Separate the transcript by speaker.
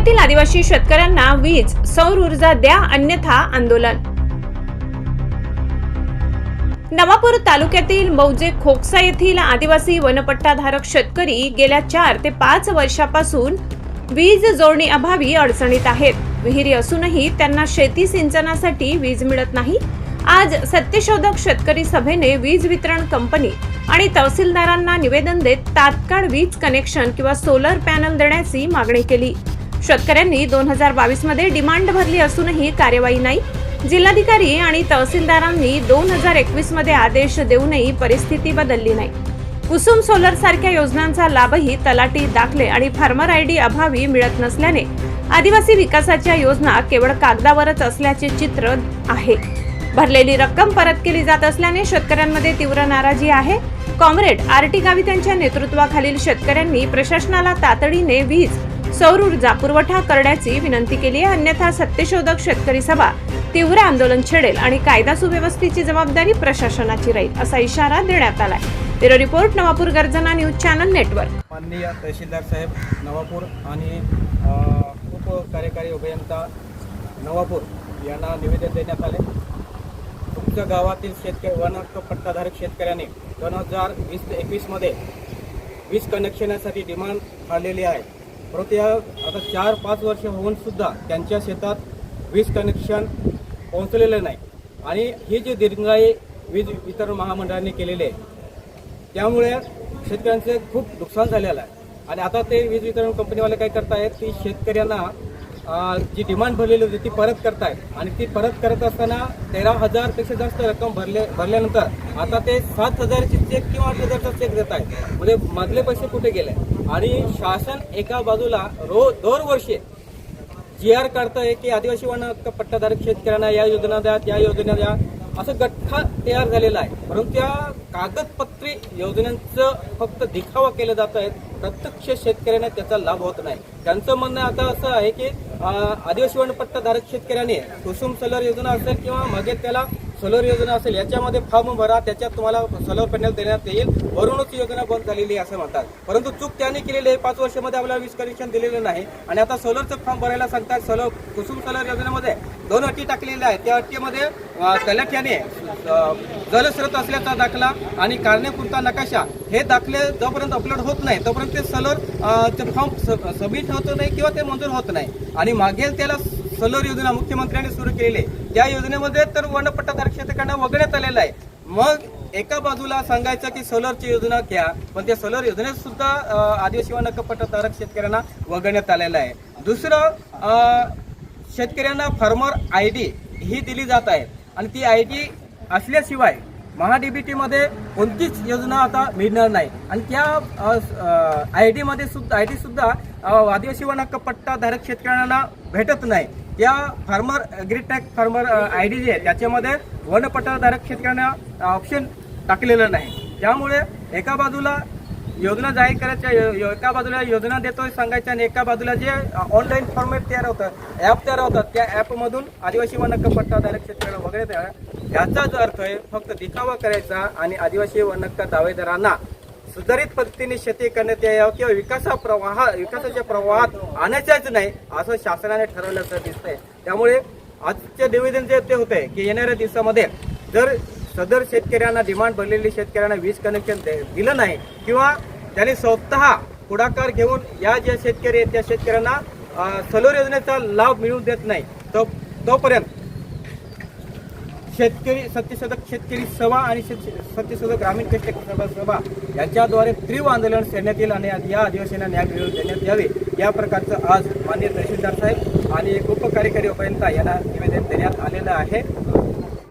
Speaker 1: तालुक्यातील आदिवासी शेतकऱ्यांना वीज सौर ऊर्जा द्या अन्यथा आंदोलन. नवापूर तालुक्यातील मौजे खोकसा येथील आदिवासी वनपट्टाधारक शेतकरी गेल्या चार ते पाच वर्षापासून वीज जोडणी अभावी अडचणीत आहेत. विहिरी असूनही त्यांना शेती सिंचनासाठी वीज मिळत नाही. आज सत्यशोधक शेतकरी सभेने वीज वितरण कंपनी आणि तहसीलदारांना निवेदन देत तात्काळ वीज कनेक्शन किंवा सोलर पॅनल देण्याची मागणी केली. शेतकऱ्यांनी दोन हजार बावीसमध्ये डिमांड भरली असूनही कार्यवाही नाही. जिल्हाधिकारी आणि तहसीलदारांनी दोन हजार एकवीसमध्ये आदेश देऊनही परिस्थिती बदलली नाही. कुसुम सोलर सारख्या योजनांचा लाभही तलाटी दाखले आणि फार्मर आयडी अभावी मिळत नसल्याने आदिवासी विकासाच्या योजना केवळ कागदावरच असल्याचे चित्र आहे. भरलेली रक्कम परत केली जात असल्याने शेतकऱ्यांमध्ये तीव्र नाराजी आहे. कॉम्रेड आर टी गावित यांच्या नेतृत्वाखालील शेतकऱ्यांनी प्रशासनाला तातडीने वीज सौर ऊर्जा पुरवठा करण्याची विनंती केली आहे. अन्यथा सत्यशोधक शेतकरी सभा तीव्र आंदोलन छेडेल आणि कायदा सुव्यवस्थेची जबाबदारी प्रशासनाची राहील असा इशारा देण्यात आलाय. ब्युरो रिपोर्ट नवापूर गर्जना न्यूज चॅनल नेटवर्क.
Speaker 2: माननीय तहसीलदार साहेब नवापूर आणि उप कार्यकारी अभियंता नवापूर यांना निवेदन देण्यात आले. तुमच्या गावातील शेतकरी वन हक्क पट्टाधारक शेतकऱ्याने दोन हजार वीस ते एकवीसमध्ये वीज कनेक्शनासाठी डिमांड आलेली आहे. परंतु या आता चार पाच वर्ष होऊन सुद्धा त्यांच्या शेतात वीज कनेक्शन पोहोचलेलं नाही. आणि ही जी दीर्घाई वीज वितरण महामंडळाने केलेली आहे त्यामुळे शेतकऱ्यांचे खूप नुकसान झालेलं आहे. आणि आता ते वीज वितरण कंपनीवाले काय करतायत की शेतकऱ्यांना जी डिमांड भरलेली होती ती परत करतायत. आणि ती परत करत असताना तेरा हजारपेक्षा जास्त रक्कम भरले भरल्यानंतर आता ते सात हजारची चेक किंवा आठ हजारचा चेक देत आहेत. म्हणजे मधले पैसे कुठे गेले? आणि शासन एका बाजूला रो दरवर्षी जी आर काढतंय की आदिवासी वन पट्टाधारक शेतकऱ्यांना या योजना द्या त्या योजना द्या. असं गठ्ठा तयार झालेला आहे. परंतु त्या कागदपत्री योजनांचं फक्त दिखावा केलं जात आहे. प्रत्यक्ष शेतकऱ्यांना त्याचा लाभ होत नाही. त्यांचं म्हणणं आता असं आहे की आदिवासी वनपट्टाधारक शेतकऱ्याने कुसुम सोलर योजना असेल किंवा मागे त्याला सोलर योजना असेल याच्यामध्ये फॉर्म भरा त्याच्यात तुम्हाला सोलर पॅनल देण्यात येईल. वरूनच योजना बंद झालेली आहे असं म्हणतात. परंतु चूक त्याने केलेली आहे. पाच वर्षामध्ये आपल्याला वीज कनेक्शन दिलेलं नाही. आणि आता सोलरचं फॉर्म भरायला सांगतात सोलर कुसुम सोलर योजनेमध्ये दोन अटी टाकलेल्या आहेत. त्या अटीमध्ये तलाठ्याने जलस्रोत असल्याचा दाखला आणि कारणेपुरता नकाशा हे दाखले जोपर्यंत अपलोड होत नाही तोपर्यंत ते सोलर फॉर्म सबमिट होत नाही किंवा ते मंजूर होत नाही. आणि मागेल त्याला सोलर योजना मुख्यमंत्र्यांनी सुरू केलेली आहे. त्या योजनेमध्ये तर वनपट्टाधारक क्षेत्रकांना वगळण्यात आलेलं आहे. मग एका बाजूला सांगायचं की सोलरची योजना घ्या पण त्या सोलर योजनेत सुद्धा अं, आदिवासी वनपट्टाधारक शेतकऱ्यांना वगळण्यात आलेलं आहे. दुसरं शेतकऱ्यांना फार्मर आय डी ही दिली जात आहे. आणि ती आय डी असल्याशिवाय महाडीबीटीमध्ये कोणतीच योजना आता मिळणार नाही. आणि त्या आय डीमध्ये सुद्धा आय डी सुद्धा आदिवासी वन हक्क पट्टाधारक शेतकऱ्यांना भेटत नाही. त्या farmer agritech farmer I D जे आहे त्याच्यामध्ये वन पट्टाधारक शेतकऱ्यांना ऑप्शन टाकलेलं नाही. त्यामुळे एका बाजूला योजना जाहीर करायच्या यो- एका बाजूला योजना देतोय सांगायच्या आणि एका बाजूला जे ऑनलाईन फॉर्मेट तयार होतं ॲप तयार होतात त्या ॲपमधून आदिवासी वन हक्क पट्टाधारक वगैरे तयार याचाच अर्थ आहे फक्त दिखावा करायचा आणि आदिवासी वनक्का दावेदारांना सुधारित पद्धतीने शेती करण्यात यावं किंवा विकासा प्रवाह विकासाच्या प्रवाहात आणायच्याच नाही असं शासनाने ठरवल्याचं दिसतंय. त्यामुळे आजचे निवेदन जे ते होते की येणाऱ्या दिवसामध्ये जर सदर शेतकऱ्यांना डिमांड भरलेली शेतकऱ्यांना वीज कनेक्शन दे- दिलं नाही किंवा त्यांनी स्वतः पुढाकार घेऊन या ज्या शेतकरी आहेत त्या शेतकऱ्यांना सलोर योजनेचा लाभ मिळवून देत नाही. तो तोपर्यंत शेतकरी सत्यशोधक शेतकरी सभा आणि शेत- सत्यशोधक ग्रामीण कष्ट सभा सभा यांच्याद्वारे तीव्र आंदोलन करण्यात येईल आणि या अधिवेशनाला न्याय मिळवून देण्यात यावे. या प्रकारचं आज माननीय तहसीलदार साहेब आणि उपकार्यकारी अभियंता यांना निवेदन देण्यात आलेलं आहे.